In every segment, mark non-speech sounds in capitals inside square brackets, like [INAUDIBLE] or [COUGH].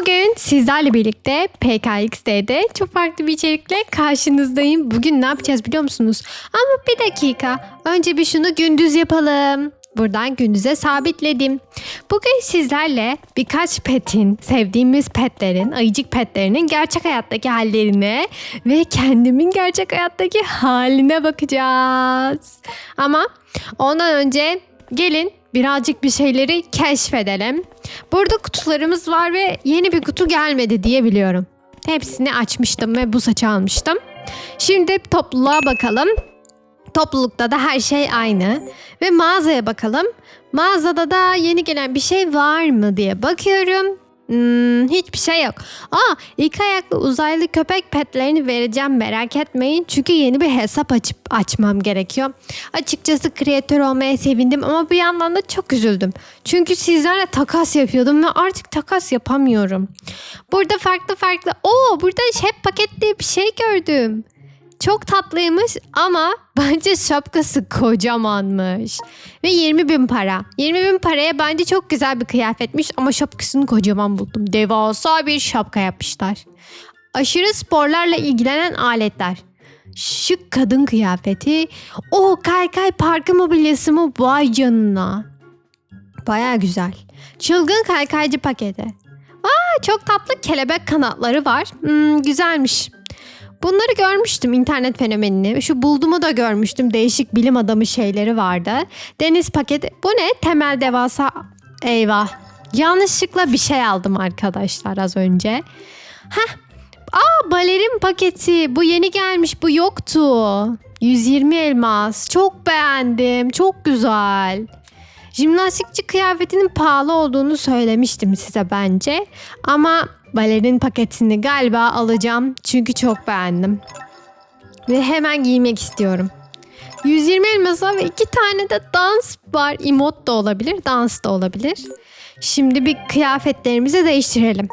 Bugün sizlerle birlikte PKXD'de çok farklı bir içerikle karşınızdayım. Bugün ne yapacağız biliyor musunuz? Ama bir dakika. Önce bir şunu gündüz yapalım. Buradan gündüze sabitledim. Bugün sizlerle birkaç petin, sevdiğimiz petlerin, ayıcık petlerinin gerçek hayattaki hallerine ve kendimin gerçek hayattaki haline bakacağız. Ama ondan önce gelin birazcık bir şeyleri keşfedelim. Burada kutularımız var ve yeni bir kutu gelmedi diye biliyorum. Hepsini açmıştım ve bu saçı almıştım. Şimdi topluluğa bakalım. Toplulukta da her şey aynı. Ve mağazaya bakalım. Mağazada da yeni gelen bir şey var mı diye bakıyorum. Hmm, hiçbir şey yok. Aa, iki ayaklı uzaylı köpek petlerini vereceğim merak etmeyin. Çünkü yeni bir hesap açıp açmam gerekiyor. Açıkçası kreatör olmaya sevindim ama bir yandan da çok üzüldüm. Çünkü sizlerle takas yapıyordum ve artık takas yapamıyorum. Burada farklı farklı... Oo burada hep paket diye bir şey gördüm. Çok tatlıymış ama [LAUGHS] bence şapkası kocamanmış. Ve 20 bin para. 20 bin paraya bence çok güzel bir kıyafetmiş ama şapkasını kocaman buldum. Devasa bir şapka yapmışlar. Aşırı sporlarla ilgilenen aletler. Şık kadın kıyafeti. O kaykay parkı mobilyası mı? Vay canına. Baya güzel. Çılgın kaykaycı paketi. Aa, çok tatlı kelebek kanatları var. Hmm, güzelmiş. Bunları görmüştüm internet fenomenini. Şu buldumu da görmüştüm. Değişik bilim adamı şeyleri vardı. Deniz paketi. Bu ne? Temel devasa. Eyvah. Yanlışlıkla bir şey aldım arkadaşlar az önce. Heh. Aa balerin paketi. Bu yeni gelmiş. Bu yoktu. 120 elmas. Çok beğendim. Çok güzel. Jimnastikçi kıyafetinin pahalı olduğunu söylemiştim size bence. Ama balerin paketini galiba alacağım. Çünkü çok beğendim. Ve hemen giymek istiyorum. 120 elmasa ve iki tane de dans var. Emot da olabilir, dans da olabilir. Şimdi bir kıyafetlerimizi değiştirelim.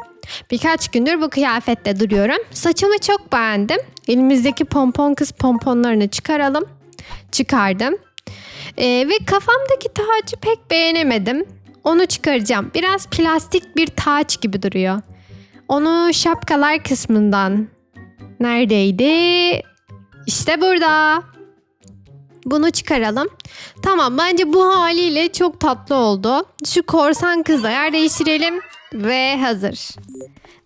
Birkaç gündür bu kıyafette duruyorum. Saçımı çok beğendim. Elimizdeki pompon kız pomponlarını çıkaralım. Çıkardım. Ee, ve kafamdaki tacı pek beğenemedim. Onu çıkaracağım. Biraz plastik bir taç gibi duruyor. Onu şapkalar kısmından. Neredeydi? İşte burada. Bunu çıkaralım. Tamam bence bu haliyle çok tatlı oldu. Şu korsan kızla yer değiştirelim. Ve hazır.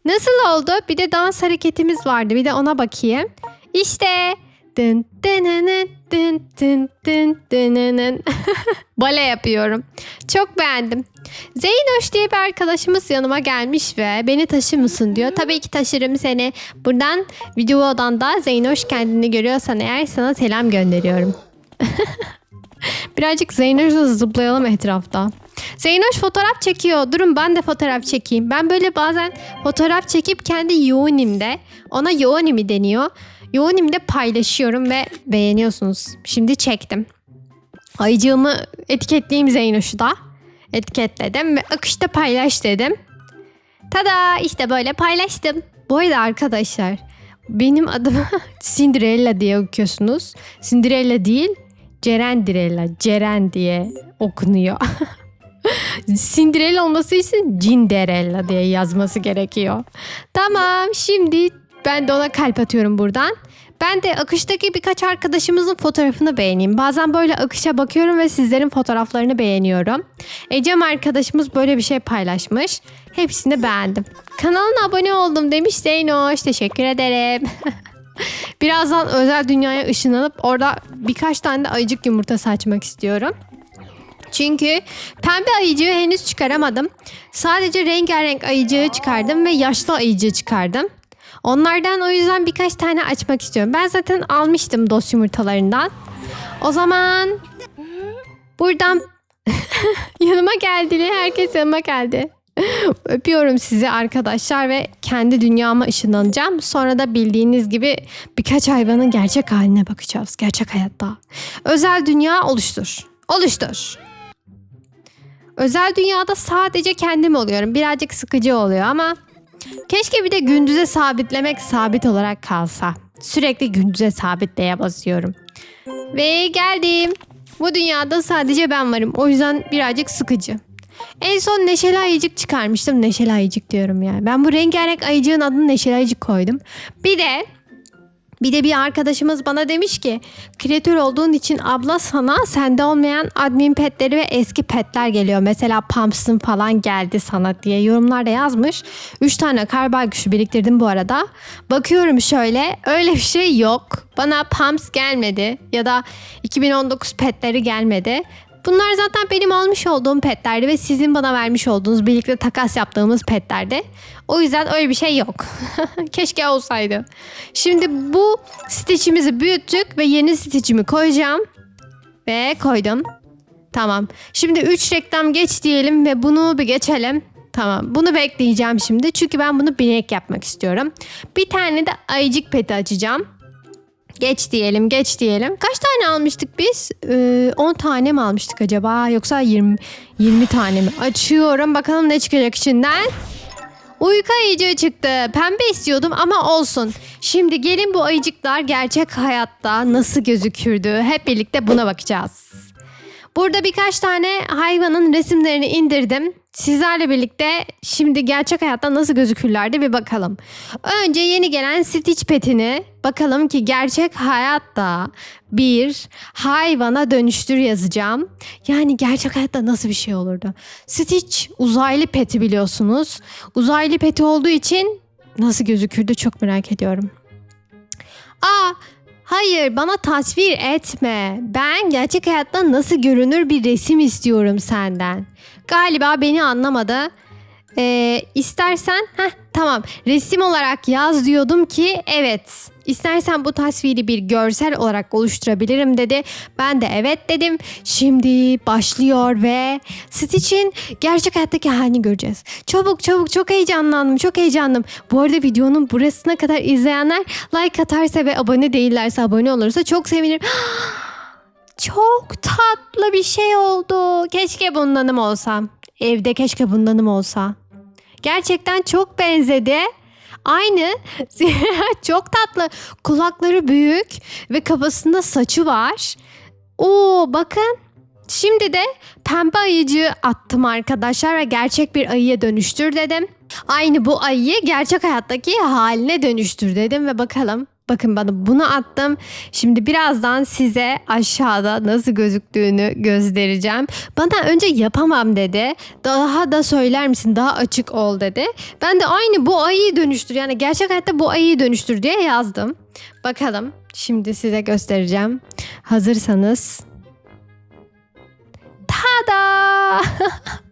Nasıl oldu? Bir de dans hareketimiz vardı. Bir de ona bakayım. İşte. Dın. [LAUGHS] Bale yapıyorum. Çok beğendim. Zeynoş diye bir arkadaşımız yanıma gelmiş ve beni taşır mısın diyor. Tabii ki taşırım seni. Buradan videodan da Zeynoş kendini görüyorsan eğer sana selam gönderiyorum. [LAUGHS] Birazcık Zeynoş'la zıplayalım etrafta. Zeynoş fotoğraf çekiyor. Durun ben de fotoğraf çekeyim. Ben böyle bazen fotoğraf çekip kendi yoğunimde ona yoğunimi deniyor. Yoğunimde paylaşıyorum ve beğeniyorsunuz. Şimdi çektim. Ayıcığımı etiketleyeyim Zeynoş'u da. Etiketledim ve akışta paylaş dedim. Tada işte böyle paylaştım. Bu arada arkadaşlar benim adım [LAUGHS] Cinderella diye okuyorsunuz. Cinderella değil Cerendirella. Ceren diye okunuyor. [LAUGHS] Cinderella olması için Cinderella diye yazması gerekiyor. Tamam şimdi ben de ona kalp atıyorum buradan. Ben de akıştaki birkaç arkadaşımızın fotoğrafını beğeneyim. Bazen böyle akışa bakıyorum ve sizlerin fotoğraflarını beğeniyorum. Ecem arkadaşımız böyle bir şey paylaşmış. Hepsini beğendim. Kanalına abone oldum demiş Zeynoş. Teşekkür ederim. [LAUGHS] Birazdan özel dünyaya ışınlanıp orada birkaç tane de ayıcık yumurtası açmak istiyorum. Çünkü pembe ayıcığı henüz çıkaramadım. Sadece rengarenk ayıcığı çıkardım ve yaşlı ayıcığı çıkardım. Onlardan o yüzden birkaç tane açmak istiyorum. Ben zaten almıştım dost yumurtalarından. O zaman buradan [LAUGHS] yanıma geldi. Herkes yanıma geldi. Öpüyorum sizi arkadaşlar ve kendi dünyama ışınlanacağım. Sonra da bildiğiniz gibi birkaç hayvanın gerçek haline bakacağız. Gerçek hayatta. Özel dünya oluştur. Oluştur. Özel dünyada sadece kendim oluyorum. Birazcık sıkıcı oluyor ama keşke bir de gündüze sabitlemek sabit olarak kalsa. Sürekli gündüze sabitleye basıyorum. Ve geldim. Bu dünyada sadece ben varım. O yüzden birazcık sıkıcı. En son Neşeli Ayıcık çıkarmıştım. Neşeli Ayıcık diyorum yani. Ben bu rengarenk ayıcığın adını Neşeli Ayıcık koydum. Bir de bir de bir arkadaşımız bana demiş ki kreatör olduğun için abla sana sende olmayan admin petleri ve eski petler geliyor. Mesela Pumps'ın falan geldi sana diye yorumlarda yazmış. 3 tane karbal güçlü biriktirdim bu arada. Bakıyorum şöyle öyle bir şey yok. Bana Pumps gelmedi ya da 2019 petleri gelmedi. Bunlar zaten benim almış olduğum petlerdi ve sizin bana vermiş olduğunuz birlikte takas yaptığımız petlerdi. O yüzden öyle bir şey yok. [LAUGHS] Keşke olsaydı. Şimdi bu stitch'imizi büyüttük ve yeni stitch'imi koyacağım. Ve koydum. Tamam. Şimdi 3 reklam geç diyelim ve bunu bir geçelim. Tamam. Bunu bekleyeceğim şimdi. Çünkü ben bunu binek yapmak istiyorum. Bir tane de ayıcık peti açacağım. Geç diyelim, geç diyelim. Kaç tane almıştık biz? Ee, 10 tane mi almıştık acaba? Yoksa 20 20 tane mi? Açıyorum. Bakalım ne çıkacak içinden. Uyku ayıcığı çıktı. Pembe istiyordum ama olsun. Şimdi gelin bu ayıcıklar gerçek hayatta nasıl gözükürdü? Hep birlikte buna bakacağız. Burada birkaç tane hayvanın resimlerini indirdim. Sizlerle birlikte şimdi gerçek hayatta nasıl gözükürlerdi bir bakalım. Önce yeni gelen Stitch petini bakalım ki gerçek hayatta bir hayvana dönüştür yazacağım. Yani gerçek hayatta nasıl bir şey olurdu? Stitch uzaylı peti biliyorsunuz. Uzaylı peti olduğu için nasıl gözükürdü çok merak ediyorum. Aa Hayır bana tasvir etme. Ben gerçek hayatta nasıl görünür bir resim istiyorum senden. Galiba beni anlamadı. Ee, istersen heh, tamam resim olarak yaz diyordum ki evet. İstersen bu tasviri bir görsel olarak oluşturabilirim dedi. Ben de evet dedim. Şimdi başlıyor ve Stitch'in gerçek hayattaki halini göreceğiz. Çabuk çabuk çok heyecanlandım çok heyecanlandım. Bu arada videonun burasına kadar izleyenler like atarsa ve abone değillerse abone olursa çok sevinirim. [GASPS] Çok tatlı bir şey oldu. Keşke bundanım olsam. Evde keşke bundanım olsa. Gerçekten çok benzedi. Aynı. [LAUGHS] çok tatlı. Kulakları büyük ve kafasında saçı var. Oo bakın. Şimdi de pembe ayıcığı attım arkadaşlar ve gerçek bir ayıya dönüştür dedim. Aynı bu ayıyı gerçek hayattaki haline dönüştür dedim ve bakalım. Bakın bana bunu attım. Şimdi birazdan size aşağıda nasıl gözüktüğünü göstereceğim. Bana önce yapamam dedi. Daha da söyler misin? Daha açık ol dedi. Ben de aynı bu ayıyı dönüştür. Yani gerçek hayatta bu ayıyı dönüştür diye yazdım. Bakalım. Şimdi size göstereceğim. Hazırsanız. Tada! [LAUGHS]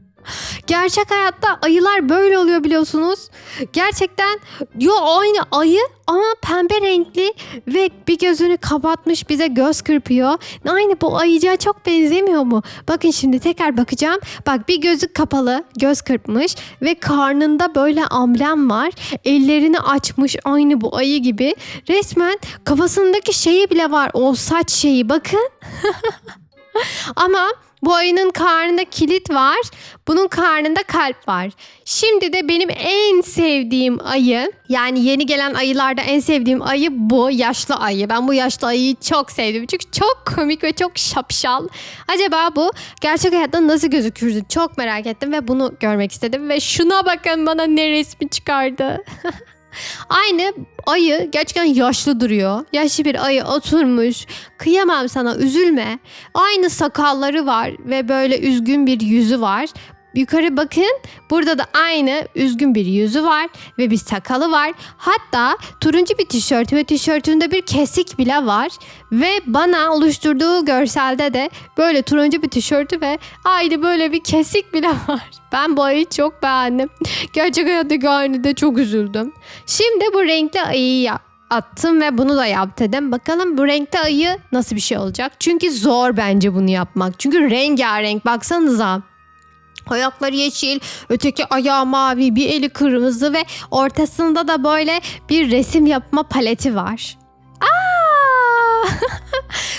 Gerçek hayatta ayılar böyle oluyor biliyorsunuz. Gerçekten yo aynı ayı ama pembe renkli ve bir gözünü kapatmış bize göz kırpıyor. Aynı bu ayıcığa çok benzemiyor mu? Bakın şimdi tekrar bakacağım. Bak bir gözü kapalı, göz kırpmış ve karnında böyle amblem var. Ellerini açmış aynı bu ayı gibi. Resmen kafasındaki şeyi bile var. O saç şeyi bakın. [LAUGHS] Ama bu ayının karnında kilit var. Bunun karnında kalp var. Şimdi de benim en sevdiğim ayı yani yeni gelen ayılarda en sevdiğim ayı bu yaşlı ayı. Ben bu yaşlı ayıyı çok sevdim. Çünkü çok komik ve çok şapşal. Acaba bu gerçek hayatta nasıl gözükürdü? Çok merak ettim ve bunu görmek istedim. Ve şuna bakın bana ne resmi çıkardı. [LAUGHS] Aynı ayı gerçekten yaşlı duruyor. Yaşlı bir ayı oturmuş. Kıyamam sana üzülme. Aynı sakalları var ve böyle üzgün bir yüzü var. Yukarı bakın. Burada da aynı üzgün bir yüzü var ve bir sakalı var. Hatta turuncu bir tişört ve tişörtünde bir kesik bile var. Ve bana oluşturduğu görselde de böyle turuncu bir tişörtü ve aynı böyle bir kesik bile [LAUGHS] var. Ben bu ayıyı çok beğendim. Gerçek hayattaki aynı de çok üzüldüm. Şimdi bu renkli ayıyı attım ve bunu da yap. Bakalım bu renkli ayı nasıl bir şey olacak? Çünkü zor bence bunu yapmak. Çünkü rengarenk baksanıza. Ayakları yeşil, öteki ayağı mavi, bir eli kırmızı ve ortasında da böyle bir resim yapma paleti var.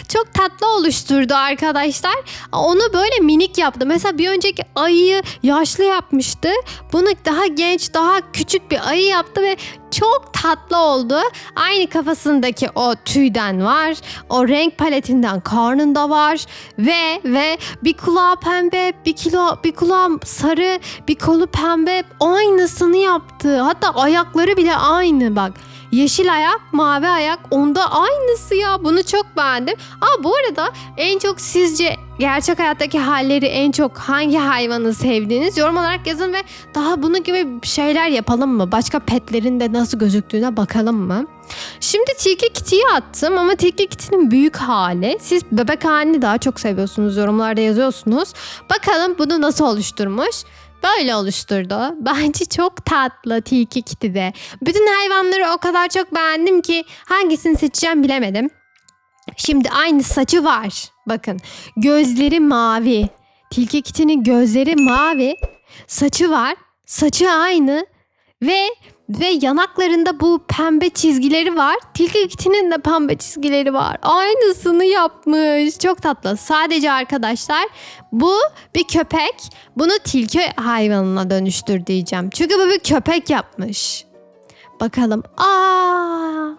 Çok tatlı oluşturdu arkadaşlar. Onu böyle minik yaptı. Mesela bir önceki ayıyı yaşlı yapmıştı. Bunu daha genç, daha küçük bir ayı yaptı ve çok tatlı oldu. Aynı kafasındaki o tüyden var. O renk paletinden karnında var ve ve bir kulağı pembe, bir kilo bir kulağı sarı, bir kolu pembe. Aynısını yaptı. Hatta ayakları bile aynı bak. Yeşil ayak, mavi ayak onda aynısı ya. Bunu çok beğendim. Aa bu arada en çok sizce gerçek hayattaki halleri en çok hangi hayvanı sevdiğiniz yorum olarak yazın ve daha bunun gibi şeyler yapalım mı? Başka petlerin de nasıl gözüktüğüne bakalım mı? Şimdi Tilki Kitty'yi attım ama Tilki Kitty'nin büyük hali. Siz bebek halini daha çok seviyorsunuz. Yorumlarda yazıyorsunuz. Bakalım bunu nasıl oluşturmuş? Böyle oluşturdu. Bence çok tatlı Tilki Kitty de. Bütün hayvanları o kadar çok beğendim ki hangisini seçeceğim bilemedim. Şimdi aynı saçı var. Bakın gözleri mavi. Tilki Kitty'nin gözleri mavi. Saçı var. Saçı aynı. Ve ve yanaklarında bu pembe çizgileri var. Tilki Kitty'nin de pembe çizgileri var. Aynısını yapmış. Çok tatlı. Sadece arkadaşlar bu bir köpek. Bunu tilki hayvanına dönüştür diyeceğim. Çünkü bu bir köpek yapmış. Bakalım. Aa!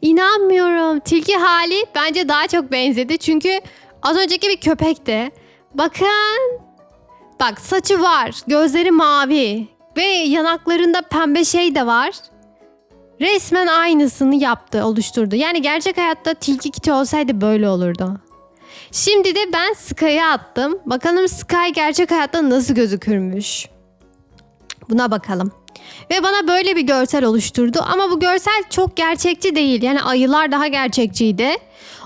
İnanmıyorum. Tilki hali bence daha çok benzedi. Çünkü az önceki bir köpekti. Bakın. Bak saçı var. Gözleri mavi. Ve yanaklarında pembe şey de var. Resmen aynısını yaptı, oluşturdu. Yani gerçek hayatta tilki kiti olsaydı böyle olurdu. Şimdi de ben Sky'ı attım. Bakalım Sky gerçek hayatta nasıl gözükürmüş. Buna bakalım. Ve bana böyle bir görsel oluşturdu. Ama bu görsel çok gerçekçi değil. Yani ayılar daha gerçekçiydi.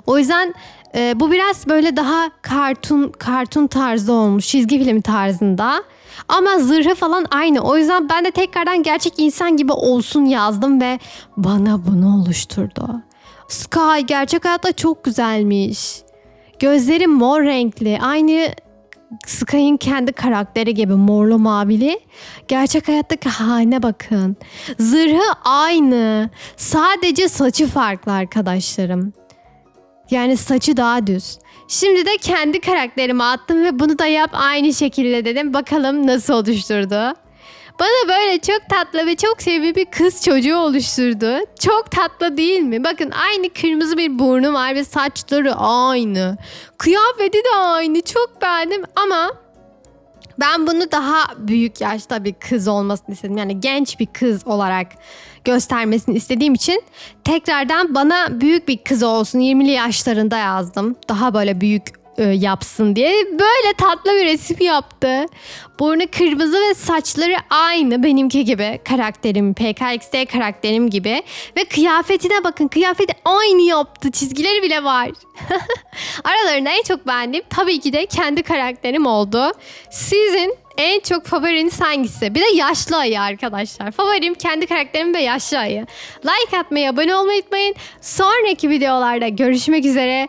O yüzden e, bu biraz böyle daha kartun kartun tarzı olmuş. Çizgi film tarzında. Ama zırhı falan aynı. O yüzden ben de tekrardan gerçek insan gibi olsun yazdım ve bana bunu oluşturdu. Sky gerçek hayatta çok güzelmiş. Gözleri mor renkli. Aynı Sky'ın kendi karakteri gibi morlu mavili. Gerçek hayattaki haline bakın. Zırhı aynı. Sadece saçı farklı arkadaşlarım. Yani saçı daha düz. Şimdi de kendi karakterime attım ve bunu da yap aynı şekilde dedim. Bakalım nasıl oluşturdu. Bana böyle çok tatlı ve çok sevimli bir kız çocuğu oluşturdu. Çok tatlı değil mi? Bakın aynı kırmızı bir burnu var ve saçları aynı. Kıyafeti de aynı. Çok beğendim ama ben bunu daha büyük yaşta bir kız olmasını istedim. Yani genç bir kız olarak göstermesini istediğim için tekrardan bana büyük bir kız olsun 20'li yaşlarında yazdım. Daha böyle büyük yapsın diye böyle tatlı bir resim yaptı. Burnu kırmızı ve saçları aynı benimki gibi. Karakterim, PKXD karakterim gibi. Ve kıyafetine bakın. Kıyafeti aynı yaptı. Çizgileri bile var. [LAUGHS] Aralarında en çok beğendiğim tabii ki de kendi karakterim oldu. Sizin en çok favoriniz hangisi? Bir de yaşlı ayı arkadaşlar. Favorim kendi karakterim ve yaşlı ayı. Like atmayı, abone olmayı unutmayın. Sonraki videolarda görüşmek üzere.